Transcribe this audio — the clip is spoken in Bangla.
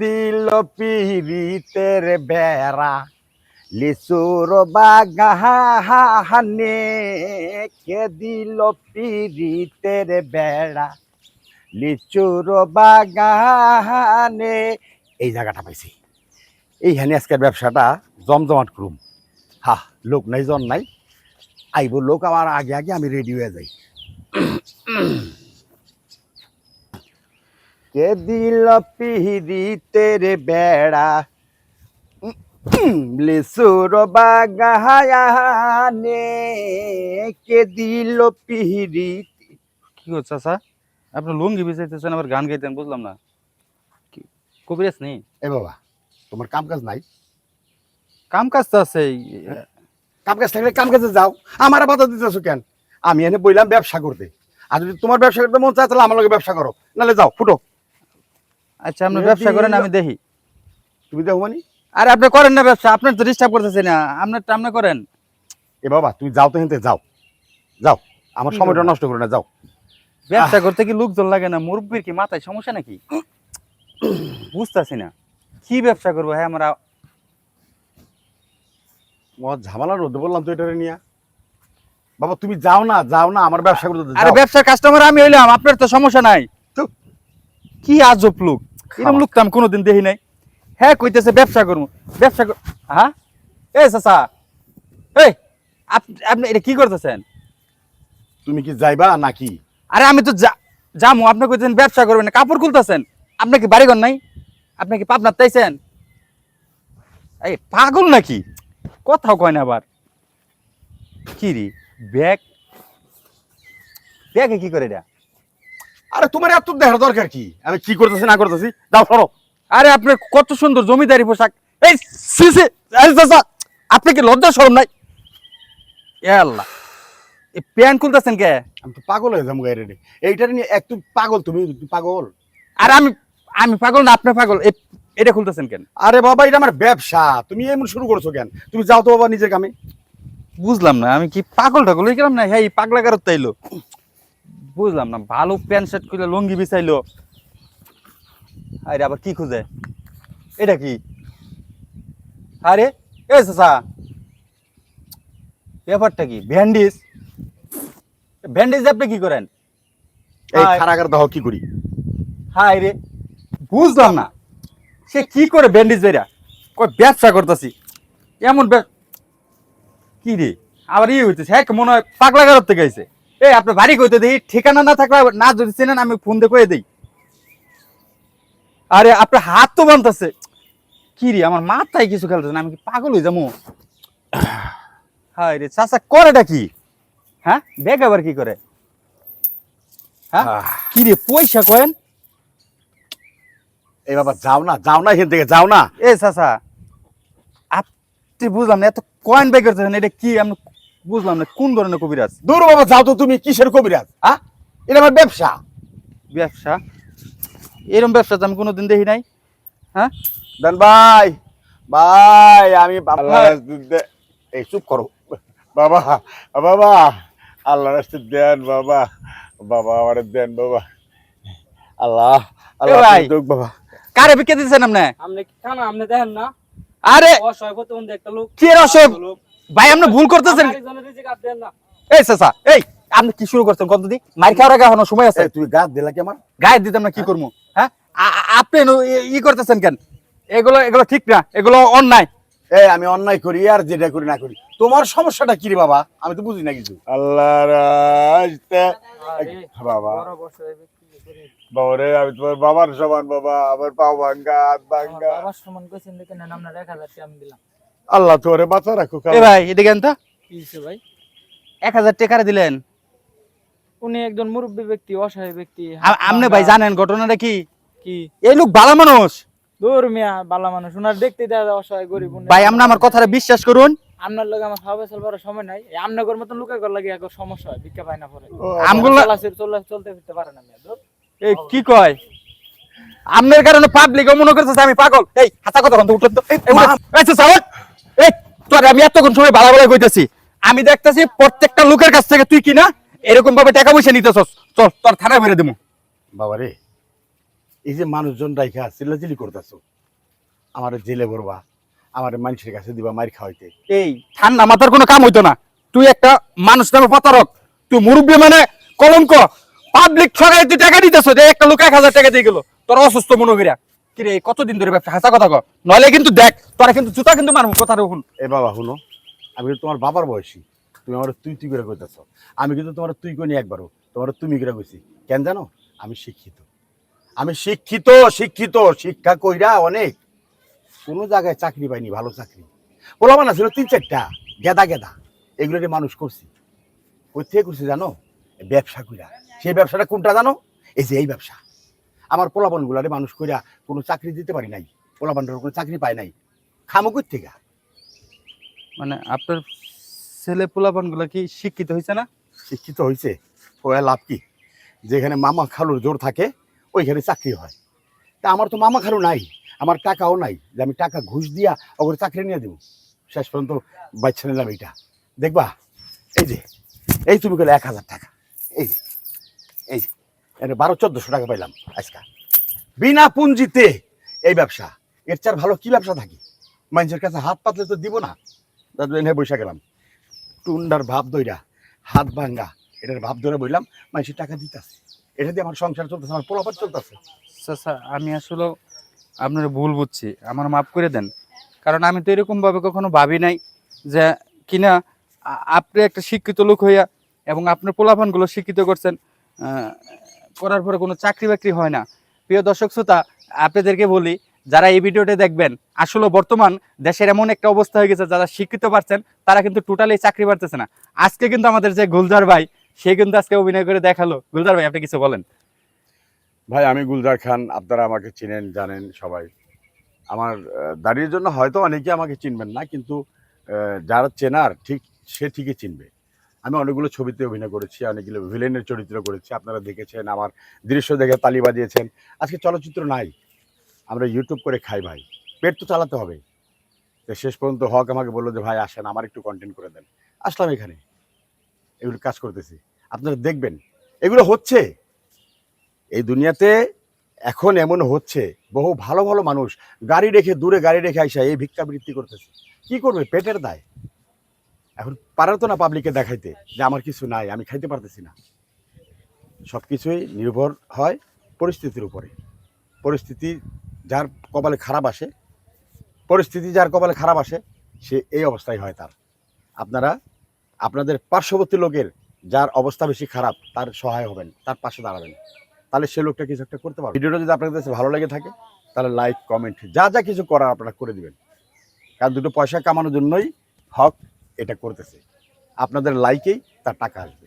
দিল পিরিতের বেড়া, লিচুর বাগানে কে দিল পিরিতের বেড়া, লিচুর বাগানে। এই জায়গাটা পাইছি। এইখানে আজকের ব্যবসাটা জমজমাট করুম। হা, লোক নাই, জন নাই। আইব লোক আমার আগে আগে আমি রেডি হয়ে যাই। কে দিল পিহিরিতের বেড়া। লিসুর বাগানে কে দিল পিহিরি কি করছে চাচা? আপনি লুঙ্গি বিছাইতেছেন আবার গান গাইতেন বুঝলাম না। কবিরাজ নেই এ বাবা তোমার কাম কাজ নাই? কাম কাজ তো আছে কাম কাজ থাকলে কাম কাজে যাও। আমার বাধা দিতেছো কেন? আমি এনে বললাম ব্যবসা করতে। আর যদি তোমার ব্যবসা করতে মন চায় তাহলে আমার লগে ব্যবসা করো। নাহলে যাও ফুটো। আচ্ছা আপনি ব্যবসা করেন আমি দেখি। তুমি দেখো মানে আরে আপনি করেন না ব্যবসা আপনার তো ডিস্টার্ব করতেছে না। আপনার আপনি করেন। এ বাবা তুমি যাও তো হেনতে যাও। যাও। আমার সময়টা নষ্ট করো না যাও। ব্যবসা করতে কি লোকজন লাগে না? মুরব্বীর কি মাথায় সমস্যা নাকি? বুঝতেছি না। কি ব্যবসা করব? হ্যাঁ আমরা ঝামেলা রোদে বললাম তো এটা নিয়ে। বাবা তুমি যাও না যাও না আমার ব্যবসা করতে দাও। আরে ব্যবসার কাস্টমার আমি হইলাম আপনার তো সমস্যা নাই। কি আজব লোক। এরকম। লোক তো আমি কোনোদিন দেখি নাই। হ্যাঁ কইতেছে ব্যবসা করব। ব্যবসা হ্যাঁ এ চাচা। এই আপ- আপনি এটা কি করতেছেন? তুমি কি যাইবা নাকি? আরে আমি তো যামু। আপনি কইতেছেন ব্যবসা করবেন না। কাপড় খুলতেছেন। আপনি কি বাড়িঘর নাই? আপনি কি পাবনার তাইছেন? এই পাগল নাকি? কথাও কয় না আবার। কি রে? ব্যাগ? ব্যাগে কি করে এটা? আরে তোমার এত দেখার দরকার কি? আমি কি করতেছি না করতেছি? যাও সরো। আরে আপনি কত সুন্দর জমিদারি পোশাক। এই সি সি চাচা আপনি কি লজ্জা শরম নাই? এ আল্লাহ। এই প্যান্ট খুলতেছেন কে? আমি তো পাগল হয়ে যাব গাড়ি এইটার নিয়ে একটু পাগল তুমি পাগল। আর আমি আমি পাগল না আপনি পাগল। এই- এটা খুলতেছেন কেন? আরে বাবা এটা আমার ব্যবসা। তুমি এমন শুরু করছ কেন? তুমি যাও তো বাবা নিজের কামে। বুঝলাম না আমি কি পাগল টাগল গেলাম না? হ্যাঁ এই পাগলা গারত তাইলো। বুঝলাম না ভালো প্যান্ট শার্ট খুলে লুঙ্গি বিছাইলো। আরে আবার কি খুঁজে? এটা কি? আরে এ চাচা ব্যাপারটা কি? ভ্যান্ডিস ভ্যান্ডিস আপনি কি করেন? এই খারাগার দাও কি করি? হাই রে বুঝলাম না। সে কি করে ব্যান্ডেজ বেরা কই ব্যবসা করতেছি। এমন কি রে? আবার ইয়ে হইতেছে হ্যাঁ মনে হয় পাগলা গারত থেকে আইছে। এই আপনার বাড়ি কইতে দেই ঠিকানা না থাকলে না যদি চেনেন আমি ফোন দিয়ে কয়ে দেই। আরে আপনার হাত তো বানতেছে কি রে আমার মাথায় কিছু খেলতেছে না আমি কি পাগল হয়ে যাব? হাই রে চাচা করেটা কি? হ্যাঁ ব্যাগ আবার কি করে? হ্যাঁ কি রে পয়সা কয়েন? এই বাবা যাও না যাও না এখান থেকে যাও না। এ চাচা আপনি বুঝলাম না এত কয়েন বাই করতেছেন এটা কি? আমি বুঝলাম না কোন ধরনের কবিরাজ? দূর বাবা যাও তো তুমি কিসের কবিরাজ? হ্যাঁ? এটা আমার ব্যবসা। ব্যবসা? এরকম ব্যবসা তো আমি কোনোদিন দেখি নাই। হ্যাঁ? দেন ভাই ভাই আমি বাবা এই চুপ করো। বাবা বাবা আল্লাহ রাস্তে দেন বাবা। বাবা আমার দেন বাবা। আল্লাহ আল্লাহ ভাই। বাবা। কারে বিকে দিচ্ছেন আপনি? আপনি দেখেন না? আরে! অসহায় প্রতিবন্ধী একটা লোক কি অসহায়? লোক। ভাই আপনি ভুল করতেছেন। দেন এই চাচা এই আপনি কি শুরু করছেন? কত দি মার খাওয়ার আগে এখনও সময় আছে? তুই গাছ দিলা কি আমার? গায়ে দিতাম না কি করব? হ্যাঁ? আপনি ই- করতেছেন কেন? এগুলো এগুলো ঠিক না এগুলো অন্যায়। এই আমি অন্যায় করি আর যেটা করি না করি। তোমার সমস্যাটা কি রে বাবা? আমি তো বুঝি না কিছু। আল্লাহ বাবা। বড় বসে ব্যক্তি করে। বাবা রে আমি তোমার বাবার সমান বাবা আমার পা ভাঙ্গা হাত ভাঙ্গা। বাবার সমান কইছেন দেখেন না আপনার এক হাজার টাকা আমি দিলাম। আল্লাহ তোরে বাঁচা রাখো এ ভাই এদিকে আন তো। ভাই? এক হাজার টাকা দিলেন? উনি একজন মুরব্বী ব্যক্তি অসহায় ব্যক্তি। আপনি ভাই জানেন ঘটনাটা কি? কি? এই লোক ভালো মানুষ। দূর মিয়া বালা মানুষ। উনার দেখতে দেওয়া অসহায় গরিব ভাই আপনি আমার কথাটা বিশ্বাস করুন। আপনার লগে আমার খাওয়া সময় নাই। আপনার মতন লুকাই কর লাগে এক সমস্যা হয় ভিক্ষা পায় না পরে। ও, আমগুলো চলাচল চলতে ফিরতে পারে না মিয়া এই কি কয়? আপনার কারণে পাবলিক মনে করতেছে আমি পাগল। এই হাতা কথা বন্ধ উঠলেন তো। এই। এই। তোর আমি এতক্ষণ সময় বালা বালা কইতেছি আমি দেখতেছি প্রত্যেকটা লোকের কাছ থেকে তুই কি না এরকম ভাবে টাকা পয়সা নিতেছস। চল তোর থানায় ভরে দেবো বাবা রে এই যে মানুষজন রাইখা চিল্লাচিল্লি করতেছো আমার জেলে ভরবা আমার মানুষের কাছে দিবা মার খাওয়াইতে। এই ঠান্ডা মাথার কোনো কাম হইতো না। তুই একটা মানুষ নামে প্রতারক। তুই মুরব্বী মানে কলঙ্ক। পাবলিক ঠগাই তুই টাকা দিতেছ যে একটা লোক এক হাজার টাকা দিয়ে গেল। তোর অসুস্থ মনে করিয়া। কিরে, কতদিন ধরে ব্যবসা? হাসা কথা কর নইলে কিন্তু দেখ, তোরা কিন্তু জুতা কিন্তু মারবো, কথা রহুন এ বাবা, শুনো, আমি কিন্তু তোমার বাবার বয়সী। তুমি আমার তুই তুই করে কইতেছ। আমি কিন্তু তোমার তুই কইনি একবারও। তোমার তুমি করে কইছি। কেন জানো? আমি শিক্ষিত। আমি শিক্ষিত শিক্ষিত, শিক্ষা কইরা অনেক। কোনো জায়গায় চাকরি পাইনি, ভালো চাকরি। বললাম না ছিল তিন চারটা, গেদা গেদা। এগুলোকে মানুষ করছি। কই থেকে করছি জানো? ব্যবসা কইরা। সেই ব্যবসাটা কোনটা জানো? এই যে এই ব্যবসা। আমার পোলাপান গুলারে মানুষ কইরা কোনো চাকরি দিতে পারি নাই। পোলাপানটার কোনো চাকরি পায় নাই। খামো কই থেকে মানে আপনার ছেলে পোলাপানগুলা কি শিক্ষিত হয়েছে না? শিক্ষিত হয়েছে ওয়া লাভ কি? যেখানে মামা খালুর জোর থাকে ওইখানে চাকরি হয়। তা আমার তো মামা খালু নাই আমার টাকাও নাই যে আমি টাকা ঘুষ দিয়া ওগুলো চাকরি নিয়ে দেবো। শেষ পর্যন্ত বাচ্চা নিলাম এইটা। দেখবা? এই যে এই তুমি গেলে এক হাজার টাকা। এই যে এই যে। এটা বারো, চোদ্দশো টাকা পাইলাম আজকাল বিনা পুঞ্জিতে এই ব্যবসা। এর চার ভালো কি ব্যবসা থাকি? মানুষের কাছে হাত পাতলে তো দিব না। দাদু এনে বসে গেলাম। টুন্ডার ভাব দইরা, হাত ভাঙ্গা, এটার ভাব ধরে বললাম মানুষের টাকা দিতেছে। এটা দিয়ে আমার সংসার চলতেছে, আমার পোলাপার চলতেছে। চাচা আমি আসলে আপনার ভুল বুঝছি। আমার মাফ করে দেন। কারণ আমি তো এরকম ভাবে কখনো ভাবি নাই যে কিনা আপনি একটা শিক্ষিত লোক হইয়া এবং আপনার পোলাপানগুলো শিক্ষিত করছেন করার পরে কোনো চাকরি বাকরি হয় না। প্রিয় দর্শক শ্রোতা, আপনাদেরকে বলি, যারা এই ভিডিওটা দেখবেন, আসলে বর্তমান দেশের এমন একটা অবস্থা হয়ে গেছে, যারা শিক্ষিত পারছেন, তারা কিন্তু টোটালি চাকরি পারতেছে না। আজকে কিন্তু আমাদের যে গুলজার ভাই, সে কিন্তু আজকে অভিনয় করে দেখাল। গুলজার ভাই, আপনি কিছু বলেন। ভাই, আমি গুলজার খান, আপনারা আমাকে চিনেন, জানেন সবাই। আমার দাড়ির জন্য হয়তো অনেকে আমাকে চিনবেন না, কিন্তু যারা চেনার, ঠিক, সে ঠিকই চিনবে। আমি অনেকগুলো ছবিতে অভিনয় করেছি, অনেকগুলো ভিলেনের চরিত্র করেছি। আপনারা দেখেছেন, আমার দৃশ্য দেখে তালি বাজিয়েছেন। আজকে চলচ্চিত্র নাই, আমরা ইউটিউব করে খাই ভাই। পেট তো চালাতে হবে। তো শেষ পর্যন্ত হক আমাকে বলল যে, ভাই, আসেন, আমার একটু কন্টেন্ট করে দেন। আসলাম এখানে, এগুলো কাজ করতেছি। আপনারা দেখবেন, এগুলো হচ্ছে, এই দুনিয়াতে এখন এমন হচ্ছে, বহু ভালো ভালো মানুষ গাড়ি রেখে, দূরে গাড়ি রেখে আইসা এই ভিক্ষাবৃত্তি করতেছে। কি করবে? পেটের দায়। এখন পারে তো না পাবলিককে দেখাইতে যে আমার কিছু নাই, আমি খাইতে পারতেছি না। সব কিছুই নির্ভর হয় পরিস্থিতির উপরে। পরিস্থিতি যার কপালে খারাপ আসে, পরিস্থিতি যার কপালে খারাপ আসে, সে এই অবস্থায় হয় তার। আপনারা, আপনাদের পার্শ্ববর্তী লোকের যার অবস্থা বেশি খারাপ, তার সহায় হবেন, তার পাশে দাঁড়াবেন। তাহলে সে লোকটা কিছু একটা করতে পারবে। ভিডিওটা যদি আপনাদের কাছে ভালো লেগে থাকে, তাহলে লাইক কমেন্ট যা যা কিছু করার আপনারা করে দিবেন। কারণ দুটো পয়সা কামানোর জন্যই হক এটা করতেছে। আপনাদের লাইকেই তার টাকা আসবে।